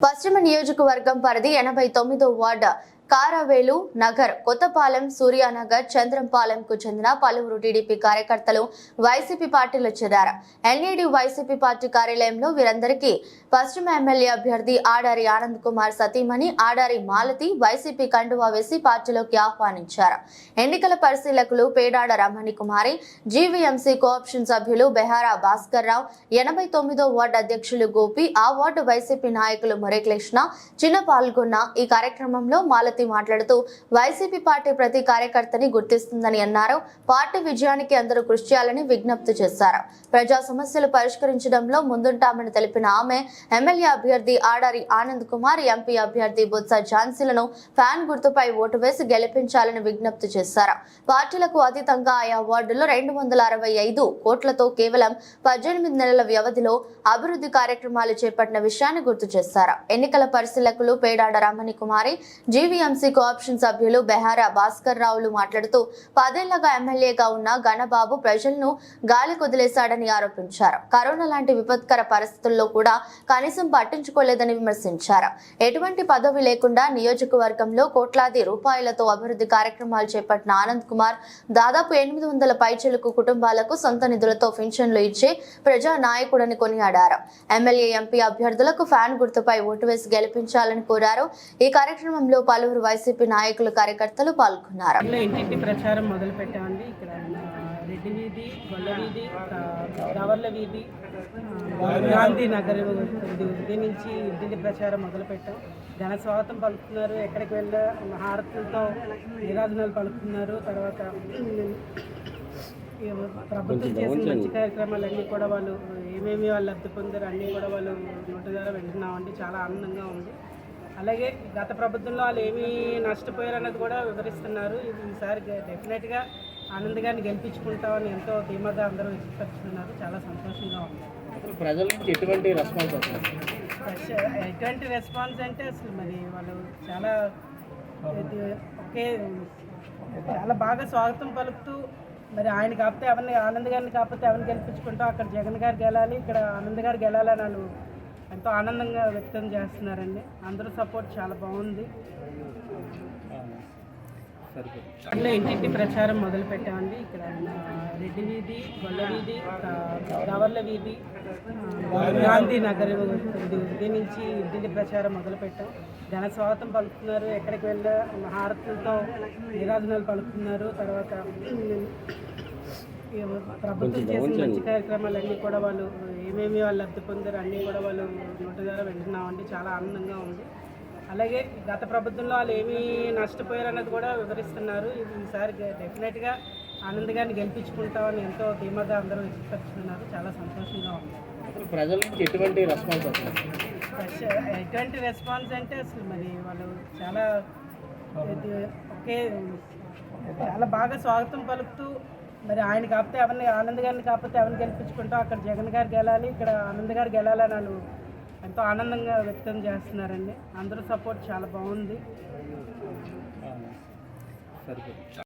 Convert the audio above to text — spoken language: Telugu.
పశ్చిమ నియోజకవర్గం పరిధి ఎనభై తొమ్మిదో వార్డు కారవేలు నగర్ కొత్తపాలెం సూర్యానగర్ చంద్రంపాలెంకు చెందిన పలువురు టీడీపీ కార్యకర్తలు వైసీపీ పార్టీలో చేరారు. ఎన్ఈడి వైసీపీ పార్టీ కార్యాలయంలో వీరందరికీ పశ్చిమ ఎమ్మెల్యే అభ్యర్థి ఆడారి ఆనంద్ కుమార్ సతీమణి ఆడారి మాలతి వైసీపీ కండువా వేసి పార్టీలోకి ఆహ్వానించారు. ఎన్నికల పరిశీలకులు పేడాడ రమణి కుమారి జీవీఎంసీ కోఆప్షన్ సభ్యులు బెహారా భాస్కర్ రావు ఎనభై తొమ్మిదో వార్డు అధ్యక్షులు గోపి ఆ వార్డు వైసీపీ నాయకులు మురళీకృష్ణ చిన్న పాల్గొన్న ఈ కార్యక్రమంలో మాలతి మాట్లాడుతూ వైసీపీ పార్టీ ప్రతి కార్యకర్తని గుర్తిస్తుందని అన్నారు. పార్టీ విజయానికి అందరూ కృషి చేయాలని విజ్ఞప్తి చేశారు. ప్రజా సమస్యలు పరిష్కరించడంలో ముందుంటామని తెలిపిన ఆమె ఎమ్మెల్యే అభ్యర్థి ఆడారి ఆనంద్ కుమార్ ఎంపీ అభ్యర్థి బొత్స ఝాన్సీలను ఫ్యాన్ గుర్తుపై ఓటు వేసి గెలిపించాలని విజ్ఞప్తి చేశారు. పార్టీలకు అతీతంగా ఆయా వార్డుల్లో రెండు వందల అరవై ఐదు కోట్లతో కేవలం పద్దెనిమిది నెలల వ్యవధిలో అభివృద్ధి కార్యక్రమాలు చేపట్టిన విషయాన్ని గుర్తు చేశారు. ఎన్నికల పరిశీలకులు పేడాడ రమణి కుమారి టీఎంసీ కోఆప్షన్ సభ్యులు బెహారా భాస్కర్ రావులు మాట్లాడుతూ పదేళ్ళగా ఎమ్మెల్యేగా ఉన్న గణబాబు ప్రజలను గాలి కుదిలేశాడని ఆరోపించారు. కరోనా లాంటి విపత్కర పరిస్థితుల్లో కూడా కనీసం పట్టించుకోలేదని విమర్శించారు. ఎటువంటి పదవి లేకుండా నియోజకవర్గంలో కోట్లాది రూపాయలతో అభివృద్ధి కార్యక్రమాలు చేపట్టిన ఆనంద్ కుమార్ దాదాపు ఎనిమిది వందల పైచలకు కుటుంబాలకు సొంత నిధులతో పింఛన్లు ఇచ్చే ప్రజా నాయకుడని కొనియాడారు. ఎమ్మెల్యే ఎంపీ అభ్యర్థులకు ఫ్యాన్ గుర్తుపై ఓటు వేసి గెలిపించాలని కోరారు. ఈ కార్యక్రమంలో పలువురు వైసీపీ నాయకులు కార్యకర్తలు పాల్గొన్నారు. ఇంటింటి ప్రచారం మొదలు పెట్టామండి ఇక్కడ రెడ్డి వీధి గొల్ల వీధి ఆ, రావర్ల వీధి గాంధీ నగర్ ఇది ఉదయ నుంచి ఇంటింటి ప్రచారం మొదలు పెట్టాం ఘన స్వాగతం పలుకుతున్నారు. ఎక్కడికి వెళ్ళా హారతులతో నిరాధనాలు పలుకుతున్నారు. తర్వాత ఈ ప్రభుత్వం చేసిన మంచి కార్యక్రమాలన్నీ కూడా వాళ్ళు ఏమేమి వాళ్ళు లబ్ధి పొందారు అన్నీ కూడా వాళ్ళు నోటి ద్వారా వింటున్నామండి. చాలా ఆనందంగా ఉంది. అలాగే గత ప్రభుత్వంలో వాళ్ళు ఏమీ నష్టపోయారు అన్నది కూడా వివరిస్తున్నారు. ఇది ఈసారి డెఫినెట్గా ఆనంద్ గారిని గెలిపించుకుంటామని ఎంతో ధీమాగా అందరూ వ్యక్తపరుస్తున్నారు చాలా సంతోషంగా ఉంది. ప్రజల నుంచి ఎటువంటి రెస్పాన్స్ ఎటువంటి రెస్పాన్స్ అంటే అసలు మరి వాళ్ళు చాలా ఒకే చాలా బాగా స్వాగతం పలుకుతూ మరి ఆయన కాకపోతే ఎవరిని ఆనంద్ గారిని కాకపోతే ఎవరిని గెలిపించుకుంటాం? అక్కడ జగన్ గారు గెలాలి ఇక్కడ ఆనంద్ గారు గెలాలని వాళ్ళు ఎంతో ఆనందంగా వ్యక్తం చేస్తున్నారండి. అందరూ సపోర్ట్ చాలా బాగుంది. అట్లా ఇంటింటి ప్రచారం మొదలు పెట్టామండి? ఇక్కడ రెడ్డి వీధి గొల్ల వీధి గవర్ల వీధి గాంధీ నగర్ వీధి నుంచి ఇంటింటి ప్రచారం మొదలు పెట్టాం. ఘన స్వాగతం పలుకుతున్నారు. ఎక్కడికి వెళ్ళా హారతులతో నిరాధనాలు పలుకుతున్నారు. తర్వాత ప్రభుత్వం చేసిన మంచి కార్యక్రమాలన్నీ కూడా వాళ్ళు ఏమేమి వాళ్ళు లబ్ధి పొందారు అన్నీ కూడా వాళ్ళు నోటి ద్వారా వింటున్నామండి చాలా ఆనందంగా ఉంది. అలాగే గత ప్రభుత్వంలో వాళ్ళు ఏమీ నష్టపోయారు అన్నది కూడా వివరిస్తున్నారు. ఇది ఈసారి డెఫినెట్గా ఆనంద్ గారిని గెలిపించుకుంటామని ఎంతో ధీమాగా అందరూ వ్యక్తపరుస్తున్నారు చాలా సంతోషంగా ఉంది. ప్రజల నుంచి ఎటువంటి రెస్పాన్స్ ఎటువంటి రెస్పాన్స్ అంటే అసలు మరి వాళ్ళు చాలా ఒకే చాలా బాగా స్వాగతం పలుకుతూ మరి ఆయన కాకపోతే ఎవరిని ఆనంద్ గారిని కాకపోతే ఎవరిని గెలిపించుకుంటాం అక్కడ జగన్ గారు గెలాలి ఇక్కడ ఆనంద్ గారు గెలాలని వాళ్ళు ఎంతో ఆనందంగా వ్యక్తం చేస్తున్నారండి. అందరూ సపోర్ట్ చాలా బాగుంది. సరిపోతుంది.